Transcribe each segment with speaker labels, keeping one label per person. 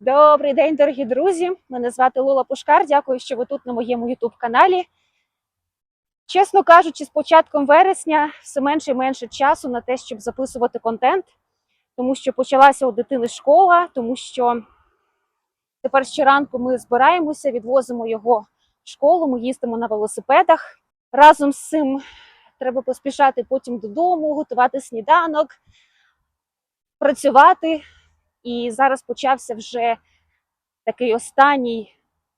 Speaker 1: Добрий день, дорогі друзі. Мене звати Лола Пушкар. Дякую, що ви тут на моєму youtube каналі. Чесно кажучи, з початком вересня все менше і менше часу на те, щоб записувати контент, тому що почалася у дитини школа, тому що тепер щоранку ми збираємося, відвозимо його в школу, ми їздимо на велосипедах. Разом з цим треба поспішати потім додому, готувати сніданок, працювати. І зараз почався вже такий останній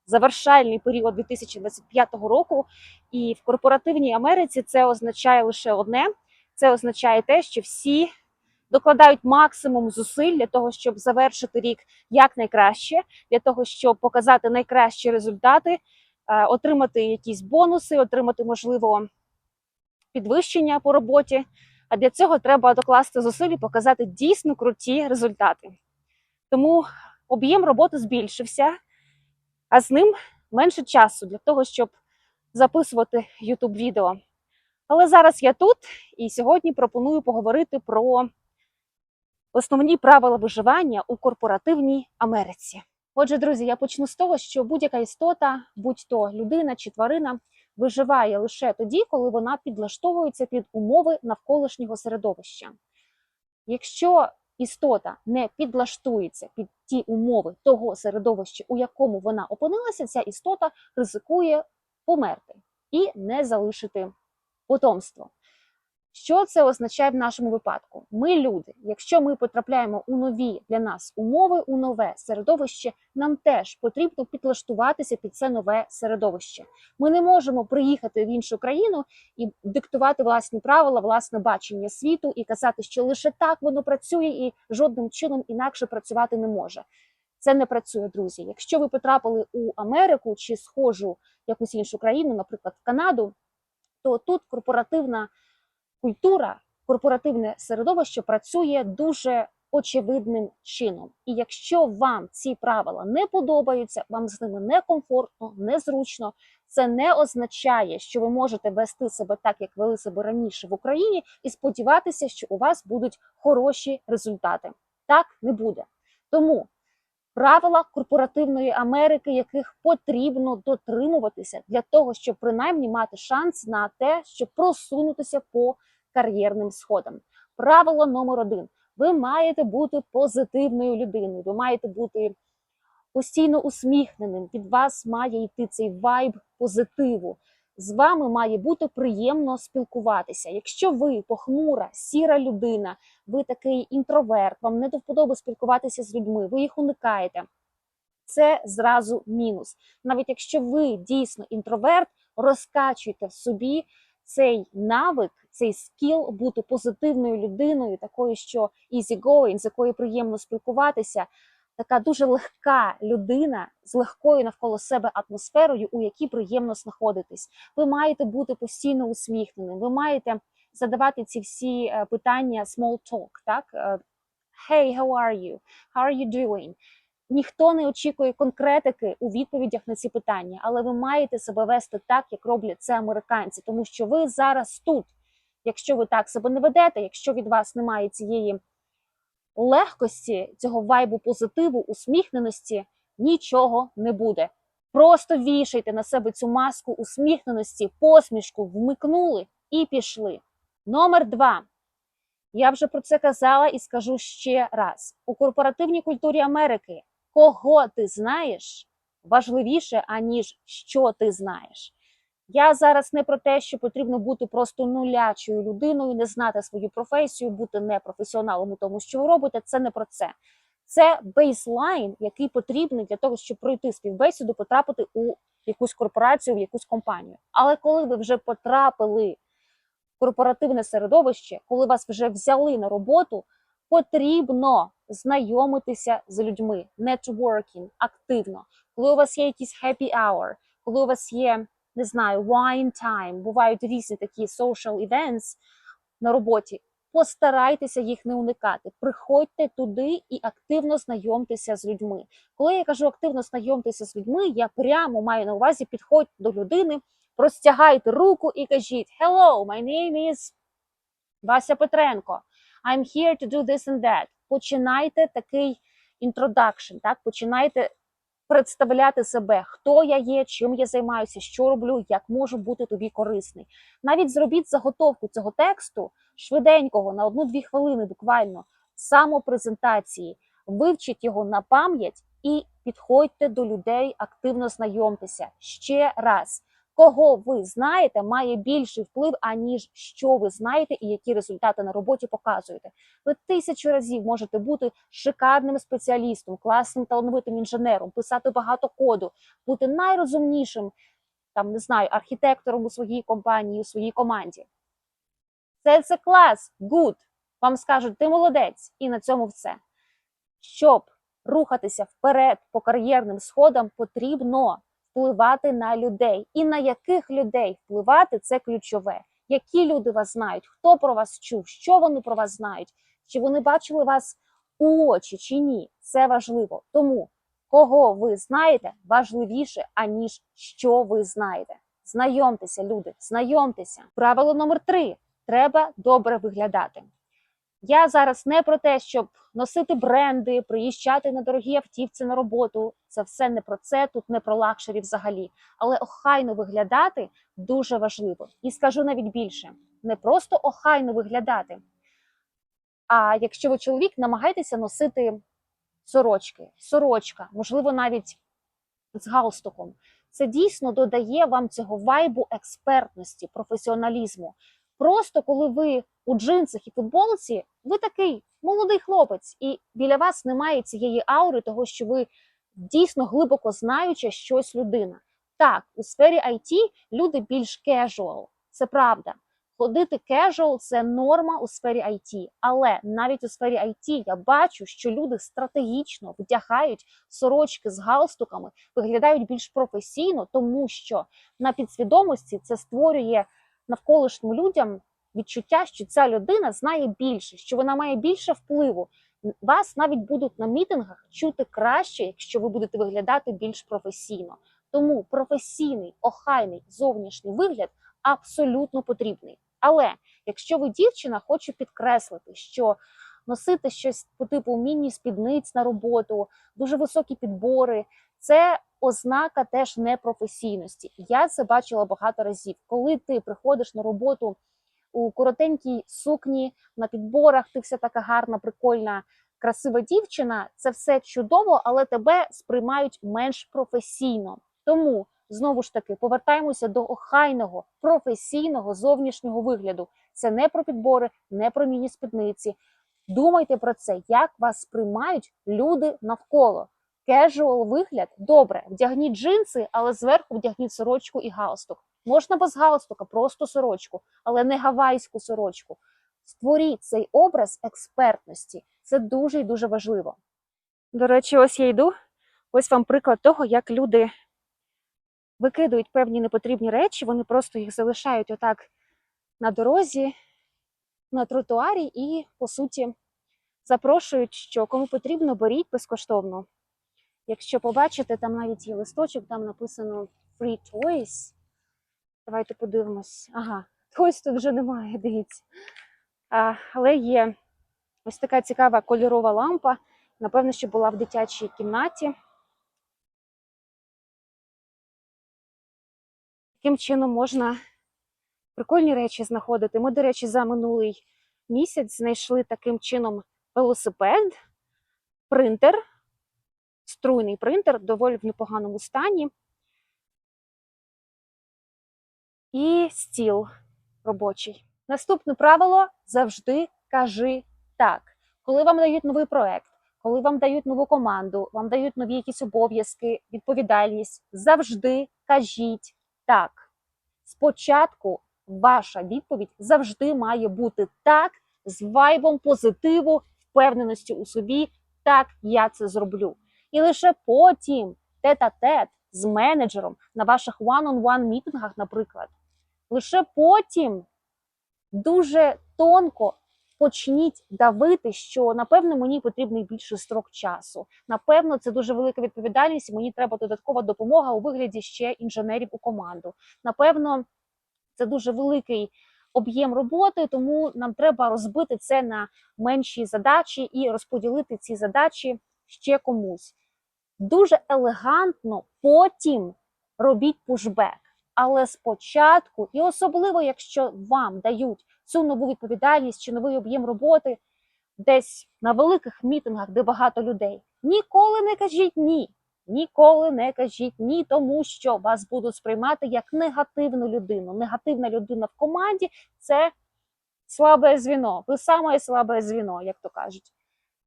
Speaker 1: завершальний період 2025 року. І в корпоративній Америці це означає лише одне: це означає те, що всі докладають максимум зусиль для того, щоб завершити рік якнайкраще, для того, щоб показати найкращі результати, е, отримати якісь бонуси, отримати можливо підвищення по роботі. А для цього треба докласти зусиль і показати дійсно круті результати. Тому об'єм роботи збільшився, а з ним менше часу для того, щоб записувати youtube відео. Але зараз я тут і сьогодні пропоную поговорити про основні правила виживання у корпоративній Америці. Отже, друзі, я почну з того, що будь-яка істота, будь-то людина чи тварина, виживає лише тоді, коли вона підлаштовується під умови навколишнього середовища. Якщо істота не підлаштується під ті умови того середовища, у якому вона опинилася, ця істота ризикує померти і не залишити потомство. Що це означає в нашому випадку? Ми люди, якщо ми потрапляємо у нові для нас умови, у нове середовище, нам теж потрібно підлаштуватися під це нове середовище. Ми не можемо приїхати в іншу країну і диктувати власні правила, власне бачення світу і казати, що лише так воно працює і жодним чином інакше працювати не може. Це не працює, друзі. Якщо ви потрапили у Америку чи схожу якусь іншу країну, наприклад, в Канаду, то тут корпоративна культура, корпоративне середовище працює дуже очевидним чином. І якщо вам ці правила не подобаються, вам з ними некомфортно, незручно, це не означає, що ви можете вести себе так, як вели себе раніше в Україні, і сподіватися, що у вас будуть хороші результати. Так не буде. Тому правила корпоративної Америки, яких потрібно дотримуватися для того, щоб принаймні мати шанс на те, щоб просунутися по кар'єрним сходам. Правило номер один: ви маєте бути позитивною людиною, ви маєте бути постійно усміхненим. Від вас має йти цей вайб позитиву. З вами має бути приємно спілкуватися. Якщо ви похмура, сіра людина, ви такий інтроверт, вам не до вподоби спілкуватися з людьми, ви їх уникаєте. Це зразу мінус. Навіть якщо ви дійсно інтроверт, розкачуйте в собі цей навик, цей скіл бути позитивною людиною, такою, що easy з якою приємно спілкуватися. Така дуже легка людина з легкою навколо себе атмосферою, у якій приємно знаходитись. Ви маєте бути постійно усміхненим. Ви маєте задавати ці всі е, питання small talk, так? Е, Hey, how are you? How are you doing? Ніхто не очікує конкретики у відповідях на ці питання, але ви маєте себе вести так, як роблять це американці, тому що ви зараз тут. Якщо ви так себе не ведете, якщо від вас немає цієї легкості, цього вайбу позитиву, усміхненості, нічого не буде. Просто вішайте на себе цю маску усміхненості, посмішку, вмикнули і пішли. Номер два. Я вже про це казала і скажу ще раз: у корпоративній культурі Америки кого ти знаєш важливіше, аніж що ти знаєш. Я зараз не про те, що потрібно бути просто нулячою людиною, не знати свою професію, бути непрофесіоналом у тому, що ви робите. Це не про це. Це бейслайн, який потрібний для того, щоб пройти співбесіду, потрапити у якусь корпорацію, в якусь компанію. Але коли ви вже потрапили в корпоративне середовище, коли вас вже взяли на роботу, потрібно знайомитися з людьми, networking активно. Коли у вас є якийсь happy hour, коли у вас є не знаю, wine time, бувають різні такі social events на роботі. Постарайтеся їх не уникати. Приходьте туди і активно знайомтеся з людьми. Коли я кажу активно знайомтеся з людьми, я прямо маю на увазі підходьте до людини, простягайте руку і кажіть Hello, my name is Вася Петренко. I'm here to do this and that. Починайте такий інтродакшн, так починайте представляти себе, хто я є, чим я займаюся, що роблю, як можу бути тобі корисний. Навіть зробіть заготовку цього тексту швиденького на одну-дві хвилини, буквально самопрезентації, вивчіть його на пам'ять і підходьте до людей, активно знайомтеся ще раз. Кого ви знаєте, має більший вплив, аніж що ви знаєте і які результати на роботі показуєте. Ви тисячу разів можете бути шикарним спеціалістом, класним талановитим інженером, писати багато коду, бути найрозумнішим, там не знаю, архітектором у своїй компанії, у своїй команді. Це це клас, good. Вам скажуть, ти молодець, і на цьому все. Щоб рухатися вперед по кар'єрним сходам, потрібно впливати на людей. І на яких людей впливати це ключове. Які люди вас знають, хто про вас чув, що вони про вас знають, чи вони бачили вас у очі, чи ні. Це важливо. Тому кого ви знаєте, важливіше, аніж що ви знаєте. Знайомтеся, люди, знайомтеся. Правило номер три: треба добре виглядати. Я зараз не про те, щоб носити бренди, приїжджати на дорогі автівці на роботу. Це все не про це, тут не про лакшері взагалі. Але охайно виглядати дуже важливо. І скажу навіть більше: не просто охайно виглядати. А якщо ви чоловік, намагайтеся носити сорочки, сорочка, можливо, навіть з галстуком. Це дійсно додає вам цього вайбу експертності, професіоналізму. Просто коли ви у джинсах і футболці, ви такий молодий хлопець, і біля вас немає цієї аури, того, що ви дійсно глибоко знаюча щось людина. Так, у сфері IT люди більш casual, це правда. Ходити casual – це норма у сфері IT. Але навіть у сфері IT я бачу, що люди стратегічно вдягають сорочки з галстуками, виглядають більш професійно, тому що на підсвідомості це створює навколишнім людям відчуття, що ця людина знає більше, що вона має більше впливу. Вас навіть будуть на мітингах чути краще, якщо ви будете виглядати більш професійно. Тому професійний, охайний зовнішній вигляд абсолютно потрібний. Але якщо ви дівчина, хочу підкреслити, що носити щось по типу міні-спідниць на роботу, дуже високі підбори це ознака теж непрофесійності. Я це бачила багато разів. Коли ти приходиш на роботу у коротенькій сукні на підборах, ти вся така гарна, прикольна, красива дівчина. Це все чудово, але тебе сприймають менш професійно. Тому знову ж таки повертаємося до охайного професійного зовнішнього вигляду. Це не про підбори, не про міні-спідниці. Думайте про це, як вас сприймають люди навколо. Кежуал вигляд добре, вдягніть джинси, але зверху вдягніть сорочку і галстук. Можна без галстука, просто сорочку, але не гавайську сорочку. Створіть цей образ експертності. Це дуже і дуже важливо. До речі, ось я йду. Ось вам приклад того, як люди викидують певні непотрібні речі, вони просто їх залишають отак на дорозі, на тротуарі і, по суті, запрошують, що кому потрібно, беріть безкоштовно. Якщо побачите, там навіть є листочок, там написано Free Toys. Давайте подивимось. Ага, Toys тут вже немає, дивіться. А, але є ось така цікава кольорова лампа. Напевно, що була в дитячій кімнаті. Таким чином можна прикольні речі знаходити. Ми, до речі, за минулий місяць знайшли таким чином велосипед, принтер струйний принтер, доволі в непоганому стані. І стіл робочий. Наступне правило завжди кажи так. Коли вам дають новий проект, коли вам дають нову команду, вам дають нові якісь обов'язки, відповідальність, завжди кажіть так. Спочатку ваша відповідь завжди має бути так, з вайбом, позитиву, впевненості у собі. Так, я це зроблю. І лише потім тет-а-тет з менеджером на ваших one-on-one мітингах, наприклад, лише потім дуже тонко почніть давити, що напевно мені потрібний більший строк часу. Напевно, це дуже велика відповідальність. Мені треба додаткова допомога у вигляді ще інженерів у команду. Напевно, це дуже великий об'єм роботи, тому нам треба розбити це на менші задачі і розподілити ці задачі ще комусь. Дуже елегантно потім робіть пушбек. Але спочатку, і особливо, якщо вам дають цю нову відповідальність чи новий об'єм роботи десь на великих мітингах, де багато людей, ніколи не кажіть ні. Ніколи не кажіть ні, тому що вас будуть сприймати як негативну людину. Негативна людина в команді це слабе звіно. Ви саме слабе звіно, як то кажуть.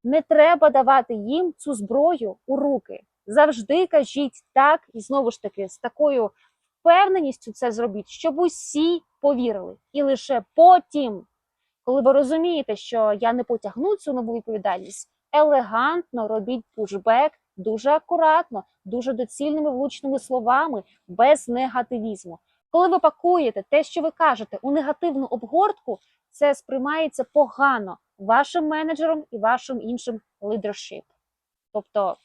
Speaker 1: Не треба давати їм цю зброю у руки. Завжди кажіть так, і знову ж таки, з такою впевненістю це зробіть, щоб усі повірили. І лише потім, коли ви розумієте, що я не потягну цю нову відповідальність, елегантно робіть пушбек дуже акуратно, дуже доцільними влучними словами, без негативізму. Коли ви пакуєте те, що ви кажете, у негативну обгортку, це сприймається погано вашим менеджером і вашим іншим leadership. тобто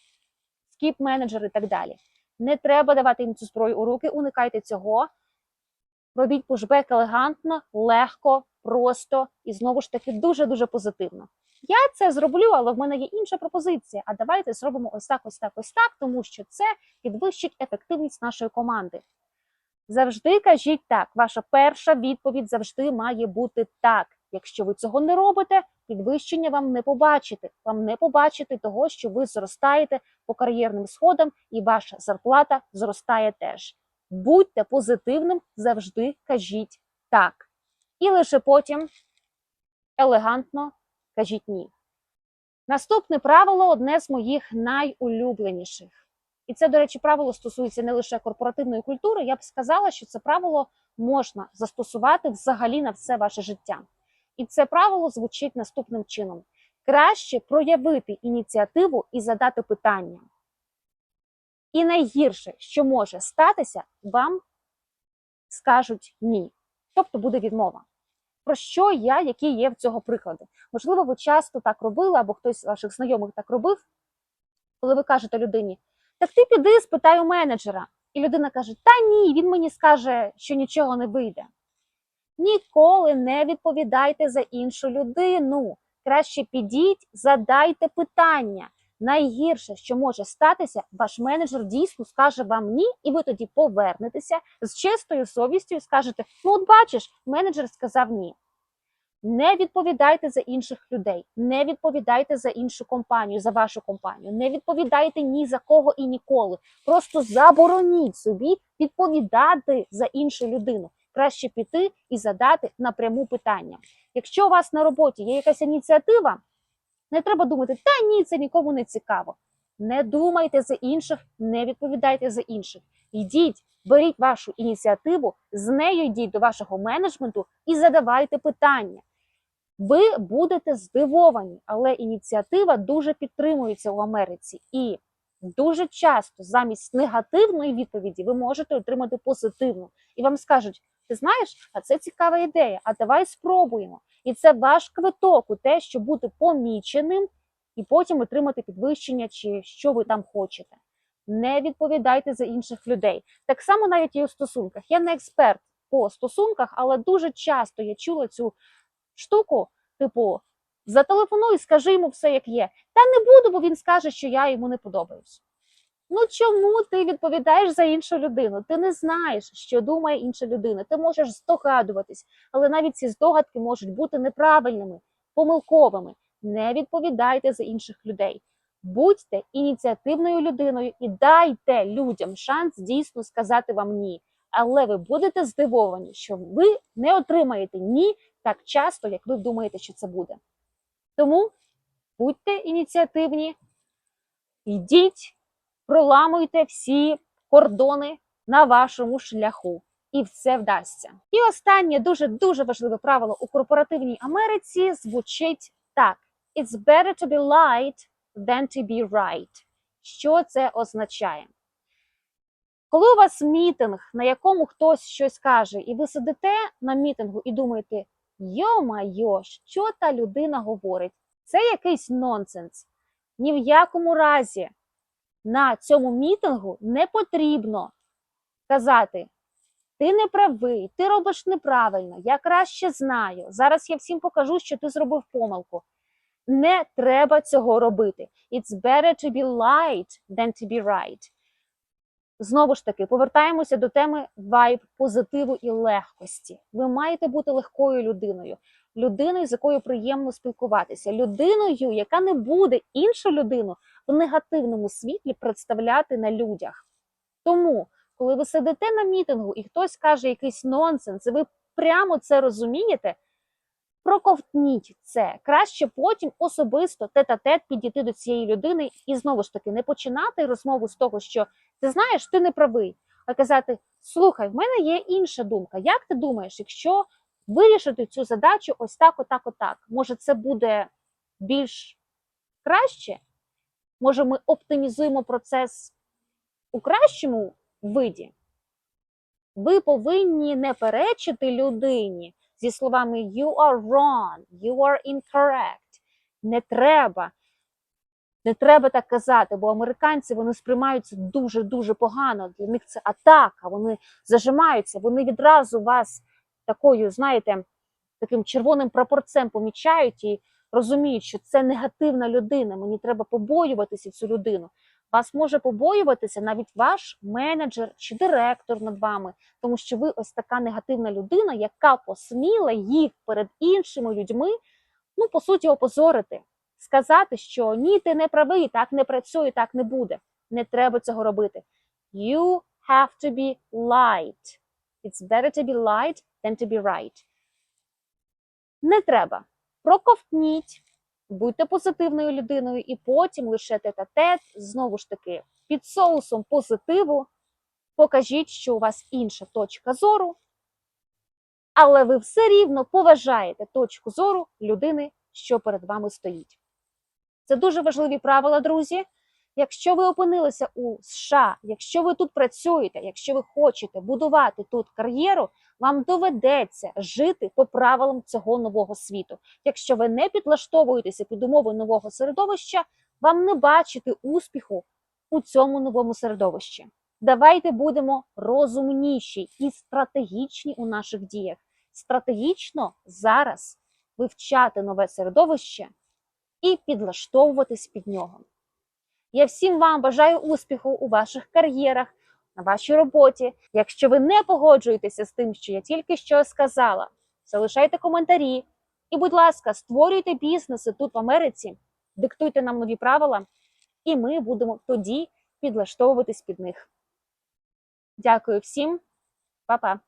Speaker 1: скіп-менеджер і так далі. Не треба давати їм цю зброю у руки, уникайте цього. Робіть пушбек елегантно, легко, просто і знову ж таки дуже-дуже позитивно. Я це зроблю, але в мене є інша пропозиція. А давайте зробимо ось так, ось так, ось так, тому що це підвищить ефективність нашої команди. Завжди кажіть так. Ваша перша відповідь завжди має бути так. Якщо ви цього не робите, підвищення вам не побачити. Вам не побачити того, що ви зростаєте по кар'єрним сходам, і ваша зарплата зростає теж. Будьте позитивним, завжди кажіть так. І лише потім елегантно кажіть ні. Наступне правило одне з моїх найулюбленіших. І це, до речі, правило стосується не лише корпоративної культури. Я б сказала, що це правило можна застосувати взагалі на все ваше життя. І це правило звучить наступним чином: краще проявити ініціативу і задати питання. І найгірше, що може статися, вам скажуть ні. Тобто буде відмова. Про що я, які є в цього приклади? Можливо, ви часто так робили, або хтось з ваших знайомих так робив, коли ви кажете людині, так ти піди, спитай у менеджера. І людина каже: Та ні, він мені скаже, що нічого не вийде. Ніколи не відповідайте за іншу людину. Краще підіть, задайте питання. Найгірше, що може статися, ваш менеджер дійсно скаже вам ні, і ви тоді повернетеся з чистою совістю і скажете: ну, от бачиш, менеджер сказав ні. Не відповідайте за інших людей, не відповідайте за іншу компанію, за вашу компанію, не відповідайте ні за кого і ніколи. Просто забороніть собі відповідати за іншу людину. Краще піти і задати напряму питання. Якщо у вас на роботі є якась ініціатива, не треба думати, та ні, це нікому не цікаво. Не думайте за інших, не відповідайте за інших. Йдіть, беріть вашу ініціативу, з нею йдіть до вашого менеджменту і задавайте питання. Ви будете здивовані, але ініціатива дуже підтримується у Америці. І дуже часто замість негативної відповіді ви можете отримати позитивну. І вам скажуть: ти знаєш, а це цікава ідея, а давай спробуємо. І це ваш квиток у те, щоб бути поміченим і потім отримати підвищення, чи що ви там хочете. Не відповідайте за інших людей. Так само навіть і у стосунках. Я не експерт по стосунках, але дуже часто я чула цю штуку, типу, зателефонуй, скажи йому все, як є. Та не буду, бо він скаже, що я йому не подобаюсь. Ну чому ти відповідаєш за іншу людину? Ти не знаєш, що думає інша людина. Ти можеш здогадуватись, але навіть ці здогадки можуть бути неправильними, помилковими. Не відповідайте за інших людей. Будьте ініціативною людиною і дайте людям шанс дійсно сказати вам ні. Але ви будете здивовані, що ви не отримаєте ні так часто, як ви думаєте, що це буде. Тому будьте ініціативні, йдіть проламуйте всі кордони на вашому шляху, і все вдасться. І останнє дуже дуже важливе правило у корпоративній Америці звучить так: It's better to be light than to be right. Що це означає? Коли у вас мітинг, на якому хтось щось каже, і ви сидите на мітингу і думаєте, йо-майо, що та людина говорить? Це якийсь нонсенс. Ні в якому разі на цьому мітингу не потрібно казати: ти не правий, ти робиш неправильно, я краще знаю. Зараз я всім покажу, що ти зробив помилку. Не треба цього робити. It's better to be light than to be right. Знову ж таки, повертаємося до теми вайб, позитиву і легкості. Ви маєте бути легкою людиною, людиною, з якою приємно спілкуватися, людиною, яка не буде іншу людину в негативному світлі представляти на людях. Тому, коли ви сидите на мітингу і хтось каже якийсь нонсенс, і ви прямо це розумієте, проковтніть це. Краще потім особисто тет-а-тет підійти до цієї людини і знову ж таки не починати розмову з того, що ти знаєш, ти не правий, а казати: слухай, в мене є інша думка. Як ти думаєш, якщо вирішити цю задачу ось так, отак, отак, може, це буде більш краще? Може, ми оптимізуємо процес у кращому виді? Ви повинні не перечити людині зі словами you are wrong, you are incorrect. Не треба. Не треба так казати, бо американці вони сприймають це дуже-дуже погано. Для них це атака, вони зажимаються, вони відразу вас такою, знаєте, таким червоним прапорцем помічають і розуміють, що це негативна людина. Мені треба побоюватися цю людину. Вас може побоюватися навіть ваш менеджер чи директор над вами, тому що ви ось така негативна людина, яка посміла їх перед іншими людьми, ну по суті, опозорити, сказати, що ні, ти не правий, так не працює, так не буде. Не треба цього робити. You have to be light. It's better to be light than to be right. Не треба. Проковтніть, будьте позитивною людиною, і потім лише тет-а-тет, знову ж таки, під соусом позитиву, покажіть, що у вас інша точка зору, але ви все рівно поважаєте точку зору людини, що перед вами стоїть. Це дуже важливі правила, друзі. Якщо ви опинилися у США, якщо ви тут працюєте, якщо ви хочете будувати тут кар'єру, вам доведеться жити по правилам цього нового світу. Якщо ви не підлаштовуєтеся під умови нового середовища, вам не бачити успіху у цьому новому середовищі. Давайте будемо розумніші і стратегічні у наших діях. Стратегічно зараз вивчати нове середовище і підлаштовуватись під нього. Я всім вам бажаю успіху у ваших кар'єрах, на вашій роботі. Якщо ви не погоджуєтеся з тим, що я тільки що сказала, залишайте коментарі і, будь ласка, створюйте бізнеси тут в Америці, диктуйте нам нові правила, і ми будемо тоді підлаштовуватись під них. Дякую всім, Па-па!